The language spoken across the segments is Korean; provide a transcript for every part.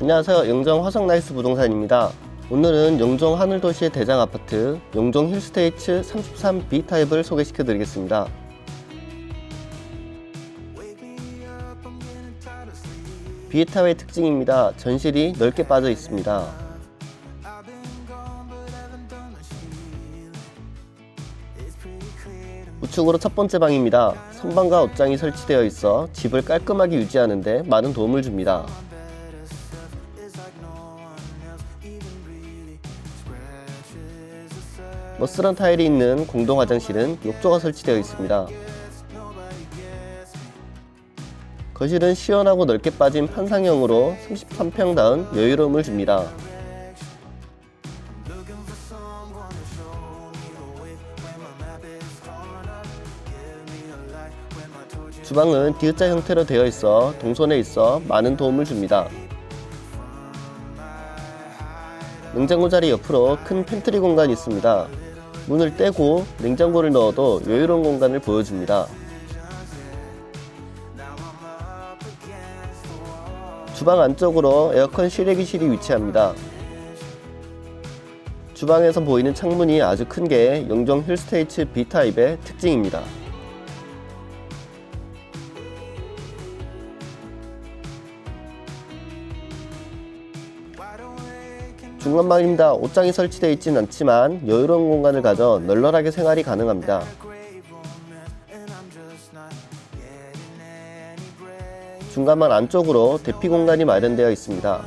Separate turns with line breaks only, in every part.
안녕하세요. 영종 화성나이스 부동산입니다. 오늘은 영종 하늘도시의 대장 아파트 영종 힐스테이츠 33B 타입을 소개시켜 드리겠습니다. B 타입의 특징입니다. 전실이 넓게 빠져 있습니다. 우측으로 첫 번째 방입니다. 선반과 옷장이 설치되어 있어 집을 깔끔하게 유지하는데 많은 도움을 줍니다. 머스런 타일이 있는 공동 화장실은 욕조가 설치되어 있습니다. 거실은 시원하고 넓게 빠진 판상형으로 33평다운 여유로움을 줍니다. 주방은 D자 형태로 되어 있어 동선에 있어 많은 도움을 줍니다. 냉장고 자리 옆으로 큰 팬트리 공간이 있습니다. 문을 떼고 냉장고를 넣어도 여유로운 공간을 보여줍니다. 주방 안쪽으로 에어컨 실외기실이 위치합니다. 주방에서 보이는 창문이 아주 큰 게 영종 힐스테이츠 B타입의 특징입니다. 중간방입니다. 옷장이 설치되어 있지는 않지만 여유로운 공간을 가져 널널하게 생활이 가능합니다. 중간방 안쪽으로 대피 공간이 마련되어 있습니다.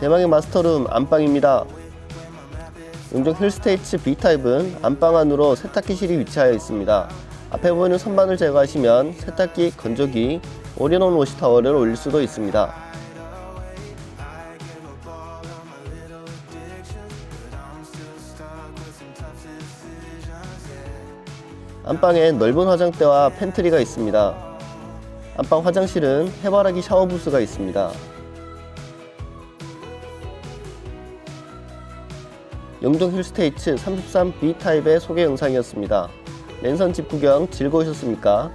대망의 마스터룸 안방입니다. 용종 힐스테이츠 B타입은 안방 안으로 세탁기실이 위치하여 있습니다. 앞에 보이는 선반을 제거하시면 세탁기, 건조기, 올인원 워시타워를 올릴 수도 있습니다. 안방에 넓은 화장대와 팬트리가 있습니다. 안방 화장실은 해바라기 샤워 부스가 있습니다. 영동 힐스테이츠 33B 타입의 소개 영상이었습니다. 랜선 집 구경 즐거우셨습니까?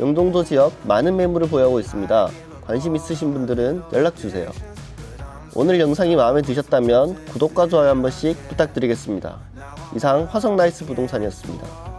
영동도 지역 많은 매물을 보유하고 있습니다. 관심 있으신 분들은 연락주세요. 오늘 영상이 마음에 드셨다면 구독과 좋아요 한 번씩 부탁드리겠습니다. 이상 화성나이스 부동산이었습니다.